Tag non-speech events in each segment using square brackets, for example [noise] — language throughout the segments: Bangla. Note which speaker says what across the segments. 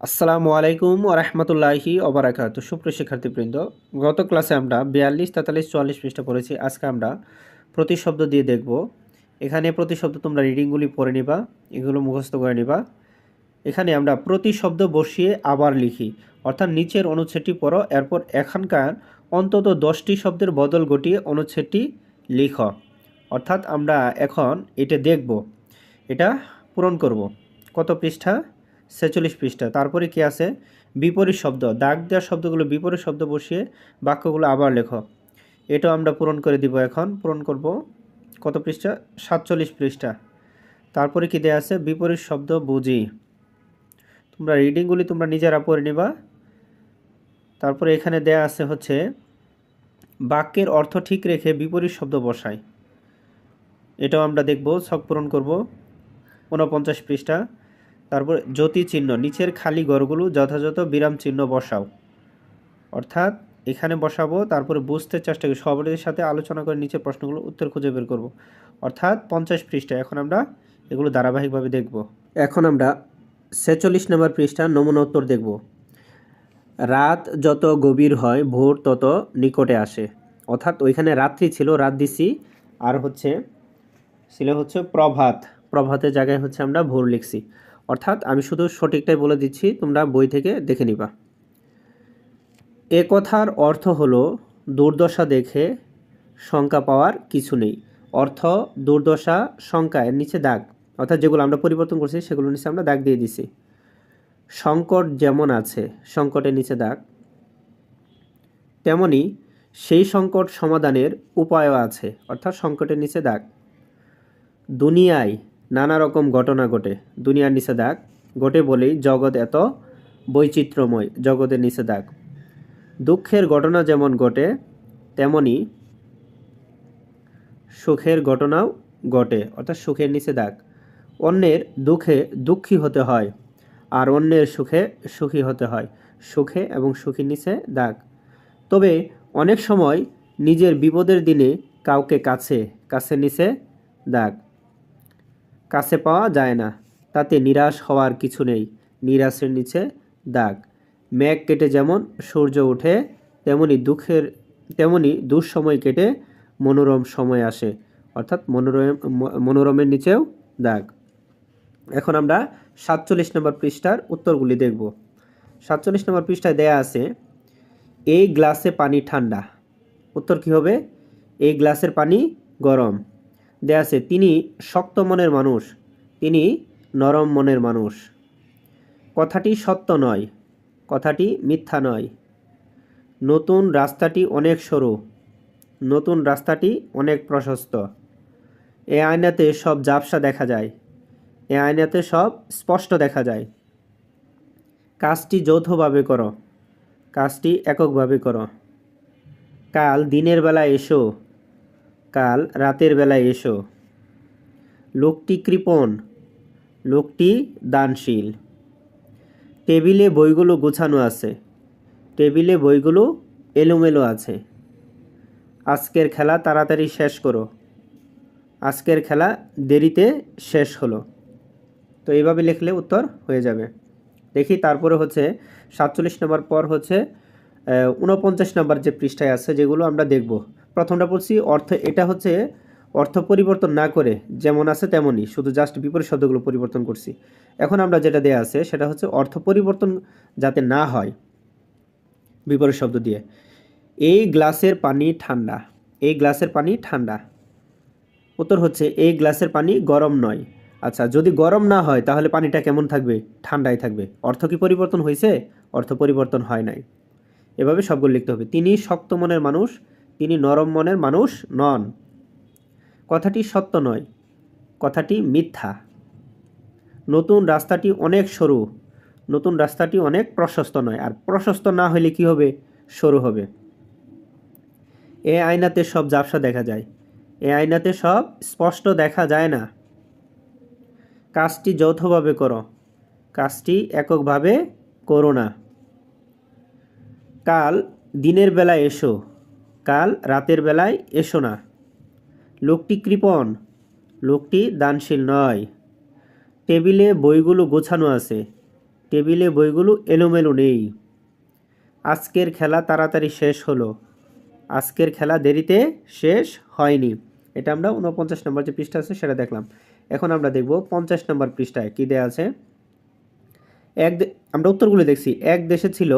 Speaker 1: আসসালামু আলাইকুম ওরহমতুল্লাহি ওবরাকাত সুপ্রিয় শিক্ষার্থীবৃন্দ, গত ক্লাসে আমরা বিয়াল্লিশ, তেতাল্লিশ, চুয়াল্লিশ পৃষ্ঠা পড়েছি। আজকে আমরা প্রতিশব্দ দিয়ে দেখব। এখানে প্রতিশব্দ তোমরা রিডিংগুলি পড়ে নিবা, এগুলো মুখস্থ করে নিবা। এখানে আমরা প্রতিশব্দ বসিয়ে আবার লিখি। অর্থাৎ নিচের অনুচ্ছেদটি পড়ো, এরপর এখানকার অন্তত দশটি শব্দের বদল ঘটিয়ে অনুচ্ছেদটি লিখ। অর্থাৎ আমরা এখন এটা দেখব। এটা পূরণ করব। কত পৃষ্ঠা? ছেচল্লিশ পৃষ্ঠা। তারপরে কি আছে? বিপরীত শব্দ। দাগ দেওয়া শব্দগুলো বিপরীত শব্দ বসিয়ে বাক্যগুলো আবার লেখো। এটাও আমরা পূরণ করে দিব এখন। পূরণ করব কত পৃষ্ঠা? সাতচল্লিশ পৃষ্ঠা। তারপরে কি দেওয়া আছে? বিপরীত শব্দ বুঝি। তোমরা রিডিংগুলি তোমরা নিজেরা পড়ে নিবা। তারপরে এখানে দেয়া আছে হচ্ছে, বাক্যের অর্থ ঠিক রেখে বিপরীত শব্দ বসাই। এটাও আমরা দেখব, ছক পূরণ করব। ঊনপঞ্চাশ পৃষ্ঠা। তারপর জ্যোতি চিহ্ন, নিচের খালি ঘরগুলো যথাযথ বিরাম চিহ্ন বসাও। অর্থাৎ এখানে বসাবো, তারপরে বুঝতে চেষ্টা করি সবার সাথে আলোচনা করে নিচের প্রশ্নগুলো উত্তর খুঁজে বের করব। অর্থাৎ পঞ্চাশ পৃষ্ঠা, এখন আমরা এগুলো ধারাবাহিকভাবে দেখব। এখন আমরা ছেচল্লিশ নম্বর পৃষ্ঠা নমুনা উত্তর দেখব। রাত যত গভীর হয়, ভোর তত নিকটে আসে। অর্থাৎ ওইখানে রাত্রি ছিল, রাত দিছি, আর হচ্ছে, ছিল হচ্ছে প্রভাত। প্রভাতের জায়গায় হচ্ছে আমরা ভোর লিখছি। অর্থাৎ আমি শুধু সঠিকটাই বলে দিচ্ছি, তোমরা বই থেকে দেখে নিবা। এ কথার অর্থ হলো, দুর্দশা দেখে শঙ্কা পাওয়ার কিছু নেই। অর্থ, দুর্দশা, শঙ্কা, এর নিচে দাগ। অর্থাৎ যেগুলো আমরা পরিবর্তন করছি সেগুলো নিচে আমরা দাগ দিয়ে দিছি। সংকট যেমন আছে, সংকটের নিচে দাগ। তেমনি সেই সংকট সমাধানের উপায়ও আছে, অর্থাৎ সংকটের নিচে দাগ। দুনিয়ায় নানা রকম ঘটনা ঘটে। দুনিয়ার নিচে দাগ ঘটে বলেই জগৎ এত বৈচিত্র্যময়, জগতের নিচে দাগ দুঃখের ঘটনা যেমন ঘটে, তেমনি সুখের ঘটনাও ঘটে, অর্থাৎ সুখের নিচে দাগ অন্যের দুঃখে দুঃখী হতে হয়, আর অন্যের সুখে সুখী হতে হয়, সুখে এবং সুখীর নিচে দাগ তবে অনেক সময় নিজের বিপদের দিনে কাউকে কাছে কাছে নিচে দাগ কাছে পাওয়া যায় না। তাতে নিরাশ হওয়ার কিছু নেই। নিরাশের নিচে দাগ। মেঘ কেটে যেমন সূর্য ওঠে, তেমনি দুঃখের, তেমনি দুঃসময় কেটে মনোরম সময় আসে, অর্থাৎ মনোরম, মনোরমের নিচেও দাগ। এখন আমরা সাতচল্লিশ নম্বর পৃষ্ঠার উত্তরগুলি দেখব। সাতচল্লিশ নম্বর পৃষ্ঠায় দেয়া আছে, এই গ্লাসে পানি ঠান্ডা। উত্তর কী হবে? এই গ্লাসের পানি গরম। দেয়া আছে, তিনি শক্ত মনের মানুষ, তিনি নরম মনের মানুষ। কথাটি সত্য নয়, কথাটি মিথ্যা নয়। নতুন রাস্তাটি অনেক সরু, নতুন রাস্তাটি অনেক প্রশস্ত। এ আয়নাতে সব জাপসা দেখা যায়, এ আয়নাতে সব স্পষ্ট দেখা যায়। কাজটি যৌথভাবে করো, কাজটি এককভাবে করো। কাল দিনের বেলা এসো কাল রাতের বেলায় এসো। লোকটি কৃপণ, লোকটি দানশীল। টেবিলে বইগুলো গোছানো আছে। টেবিলে বইগুলো এলোমেলো আছে। আজকের খেলা তাড়াতাড়ি শেষ করো। আজকের খেলা দেরিতে শেষ হলো। তো এইভাবে লিখলে উত্তর হয়ে যাবে। দেখি তারপরে হচ্ছে সাতচল্লিশ নম্বর পর হচ্ছে উনপঞ্চাশ নম্বর যে পৃষ্ঠায় আছে, যেগুলো আমরা দেখব। প্রথমটা বলছি, অর্থ, এটা হচ্ছে অর্থ পরিবর্তন না করে যেমন আছে তেমনই, শুধু জাস্ট বিপরীত শব্দগুলো পরিবর্তন করছি। এখন আমরা যেটা দেয়া আছে, সেটা হচ্ছে অর্থ পরিবর্তন যাতে না হয় বিপরীত শব্দ দিয়ে। এই গ্লাসের পানি ঠান্ডা, এই গ্লাসের পানি ঠান্ডা। উত্তর হচ্ছে, এই গ্লাসের পানি গরম নয়। আচ্ছা যদি গরম না হয়, তাহলে পানিটা কেমন থাকবে? ঠান্ডাই থাকবে। অর্থ কি পরিবর্তন হয়েছে? অর্থ পরিবর্তন হয় নাই। এভাবে সবগুলো লিখতে হবে। তিনি শক্ত মনের মানুষ তিনি নরম মনের মানুষ নন। কথাটি সত্য নয়, কথাটি মিথ্যা। নতুন রাস্তাটি অনেক সরু, নতুন রাস্তাটি অনেক প্রশস্ত নয়, আর প্রশস্ত না হলে কি হবে? সরু হবে। এ আয়নাতে সব জাপসা দেখা যায়। এ আয়নাতে সব স্পষ্ট দেখা যায় না। কাজটি যৌথভাবে করো, কাজটি এককভাবে করো না। কাল দিনের বেলায় এসো। কাল রাতের বেলায় এসো না। লোকটি কৃপণ, লোকটি দানশীল নয়। টেবিলে বইগুলো গোছানো আছে। টেবিলে বইগুলো এলোমেলো নেই। আজকের খেলা তাড়াতাড়ি শেষ হলো। আজকের খেলা দেরিতে শেষ হয়নি। এটা আমরা উনপঞ্চাশ নম্বর যে পৃষ্ঠা আছে সেটা দেখলাম। এখন আমরা দেখব পঞ্চাশ নম্বর পৃষ্ঠায় কী দেওয়া আছে। এক আমরা উত্তরগুলো দেখছি। এক দেশে ছিল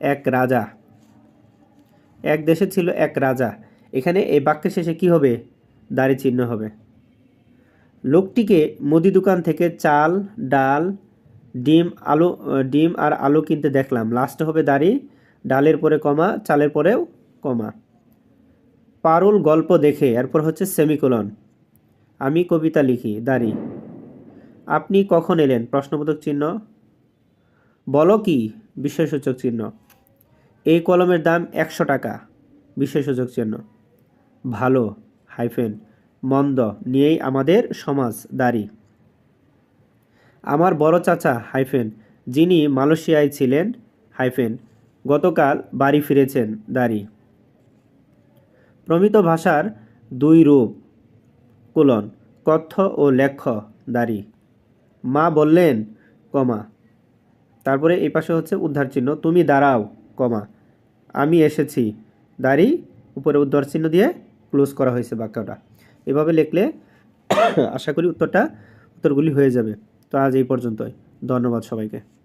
Speaker 1: এক রাজা। এক দেশে ছিল এক রাজা। এখানে এই বাক্যের শেষে কি হবে? দাড়ি চিহ্ন হবে। লোকটিকে মুদি দোকান থেকে চাল, ডাল, ডিম, আলু, ডিম আর আলু কিনতে দেখলাম। লাস্টে হবে দাড়ি, ডালের পরে কমা, চালের পরেও কমা। পারুল গল্প দেখে, এরপর হচ্ছে সেমিকোলন। আমি কবিতা লিখি, দাড়ি। আপনি কখন এলেন? প্রশ্নবোধক চিহ্ন। বলো কি? বিস্ময়সূচক চিহ্ন। এই কলমের দাম একশো টাকা। বিস্ময়সূচক চিহ্ন। ভালো, হাইফেন, মন্দ নিয়েই আমাদের সমাজ দাড়ি আমার বড় চাচা হাইফেন, যিনি মালয়েশিয়ায় ছিলেন, হাইফেন, গতকাল বাড়ি ফিরেছেন দাঁড়ি প্রমিত ভাষার দুই রূপ, কুলন, কথ্য ও লেখ্য দাড়ি মা বললেন, কমা। তারপরে এই পাশে হচ্ছে উদ্ধার চিহ্ন, তুমি দাঁড়াও। কমা। আমি এসেছি। দাড়ি উপরে উদ্ধার চিহ্ন দিয়ে ক্লোজ করা হয়েছে বাক্যটা। এভাবে লিখলে [coughs] আশা করি উত্তরটা উত্তরগুলি হয়ে যাবে। তো আজ এই পর্যন্তই। ধন্যবাদ সবাইকে।